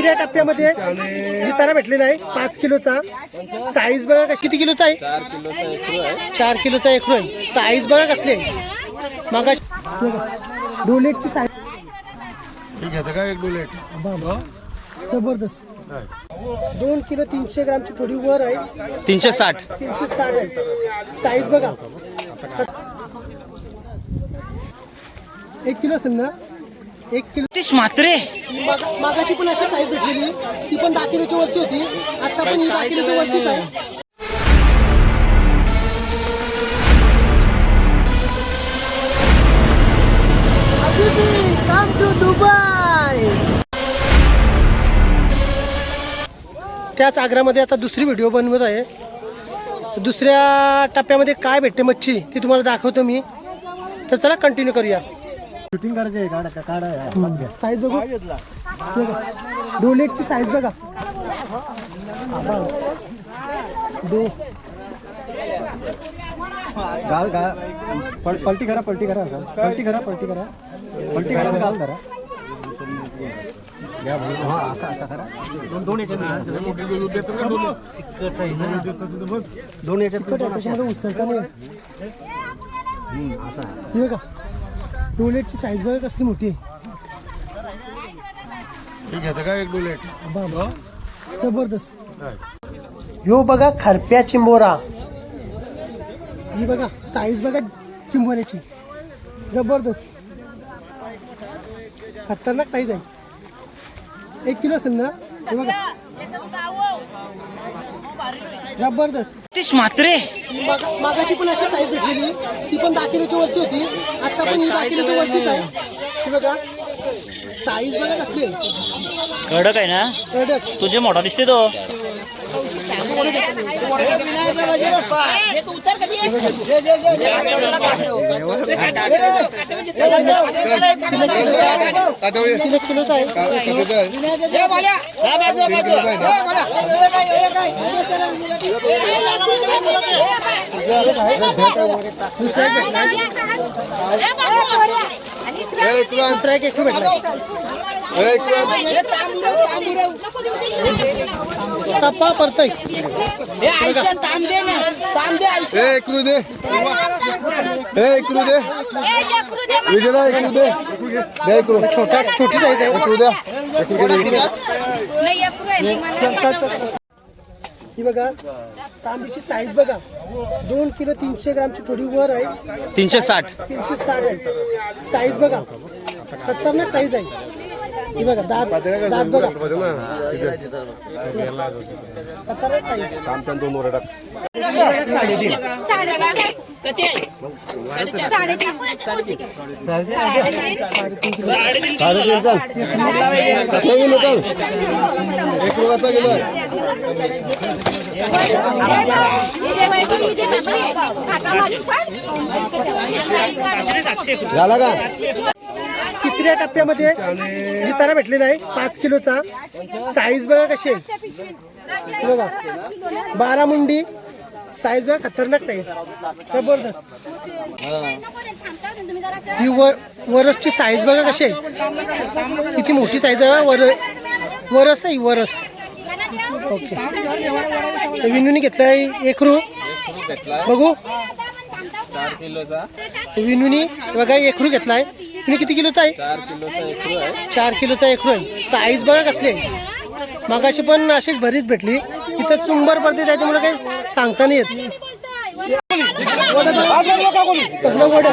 तिसऱ्या टप्प्यामध्ये जिताना भेटलेला आहे. पाच किलोचा साईज बघा कशी किती किलोचा आहे? चार किलोचा एक आहे. साईज बघा कसली आहे. मग डोलेटची साईज जबरदस्त. दोन किलो तीनशे ग्रामची थोडी वर आहे. तीनशे साठ. तीनशे साठ आहे. साईज बघा. एक किलो असेल ना? एक किलो तीस मात्रे माग- मागाशी पण अशी साईज भेटलेली. ती पण दहा किलोच्या वरती होती. आता पण ही दहा किलोच्या वरतीच आहे. त्याच आग्र्यामध्ये आता दुसरी व्हिडिओ बनवत आहे. दुसऱ्या टप्प्यामध्ये काय भेटते मच्छी ती तुम्हाला दाखवतो मी. तर चला कंटिन्यू करूया. शूटिंग करायची आहे काढा का काढा साईज बघू. बघा. डोलेटची साईज बघा. डो घाल घाल. पल- पलटी करा पलटी करा. असं. पलटी करा पलटी करा. पलटी करा तर घाल करा घ्या भाऊ. हा असं असं करा. दोन दोन याच्यात दोन याच्यात उचलता नाही. हम्म, असं. हे बघा. डोलेटची साईज बघा कसली मोठी आहे. जबरदस्त. ह्यो बघा खरप्या चिंबोरा. ही बघा साईज बघा चिंबोऱ्याची. जबरदस्त. खतरनाक साईज आहे. एक किलो असेल ना? हे बघा. जबरदस्त. तीस मात्रे. माग- मागाशी पण अशी साईज भेटलेली. ती पण दहा वरती होती. आता पण ही दहा वरतीच आहे. ही बघा. साईज बघा कसली आहे. कडक आहे ना? कडक. तुझे मोठा दिसते तो तीन एक किलोचा आहे दुसरा एक भेटला सप्पा परतय. इकडू दे ए इकडू दे विजयला इकडू दे दे इकडू छोटा छोटी साईज आहे. इकडू द्या. ही बघा तांबीची साईज बघा. दोन किलो तीनशे ग्रामची थोडी वर आहे. तीनशे साठ. तीनशे साठ आहे. साईज बघा. खतरनाक साईज आहे. ही बघा दात दात बघा. खतरनाक साईज दोन वर साडेतीन चाल कसा गेलो चाल एक रुपयाचा गेलो झाला का? तिसऱ्या टप्प्यामध्ये जिताना भेटलेला आहे. पाच किलोचा. साईज बघा कशी आहे. बघा. बारा मुंडी. साईज बघा खतरनाक साईज जबरदस्त. ही वर वरसची साईज बघा कशी आहे. किती मोठी साईज आहे. वर वरस नाही वरस. ओके विनूने घेतलाय एक रू. बघू. विनूनी बघा एकरू घेतलाय. विनू किती किलोचा आहे? चार किलोचा एकरू आहे. साईज बघा कसली. आहे मगाशी पण अशीच भरीच भेटली. इथं चुंबर पडते त्याच्यामुळे काही सांगता नाही येत. सगळं वडं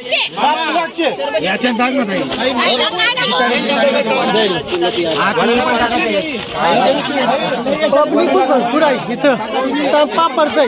आहे वड्यांची. पब्लिक भरपूर आहे इथं. संपा पडतंय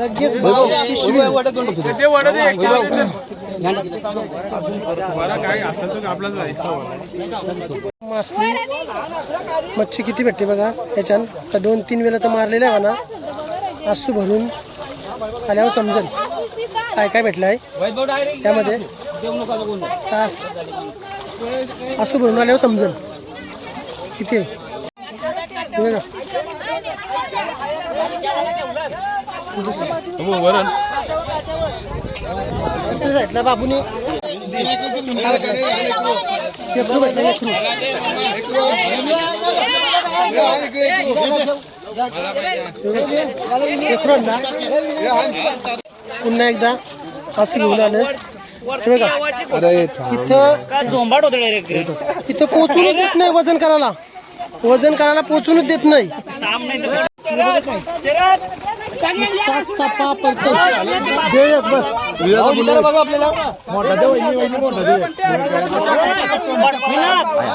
लगेच वडे दोन फक्त दे. वैभव मासली मच्छी किती भेटते बघा याच्यान तर दोन तीन वेळा तर मारलेल्या आहे म्हणा. आसू भरून. आल्यावर समजेल. काय काय भेटलं आहे त्यामध्ये. आसू भरून आल्यावर समजेल. किती? बघा. वरण. साईडला बाबूने पुन्हा एकदा असं घेऊन आलं. हे बघा इथं झोंबाट होतं डायरेक्ट इथं पोचूनच देत नाही वजन करायला. वजन करायला पोचूनच देत नाही. ताम नाही तर नुसता सपा पडतो दे एक बस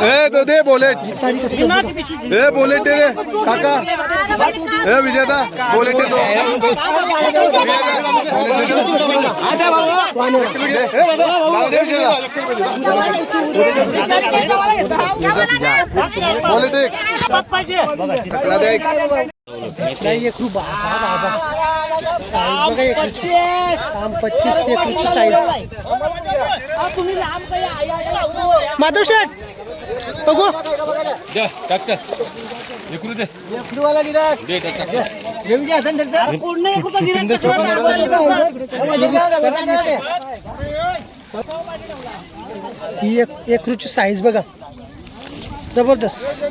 ए तो दे बोलेट ए बोलेट रे काका ए विजेता बोलेट तो बोलेट एक दे बाबा साईज बघा एक रुपये. काम पच्चीस एक रुपये साईज माधव शेठ बघू लेकरूवाला गिराक. घेऊन घ्या, हातात धरता. ही एक एक रुची साईज बघा. जबरदस्त.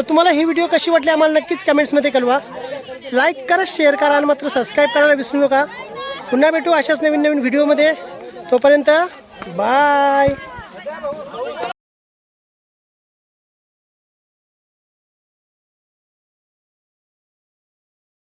तर तुम्हाला ही व्हिडिओ कशी वाटली आम्हाला नक्कीच कमेंट्समध्ये कळवा. लाईक करा शेअर करा आणि मात्र सबस्क्राईब करायला विसरू नका. पुन्हा भेटू अशाच नवीन नवीन व्हिडिओमध्ये तोपर्यंत बाय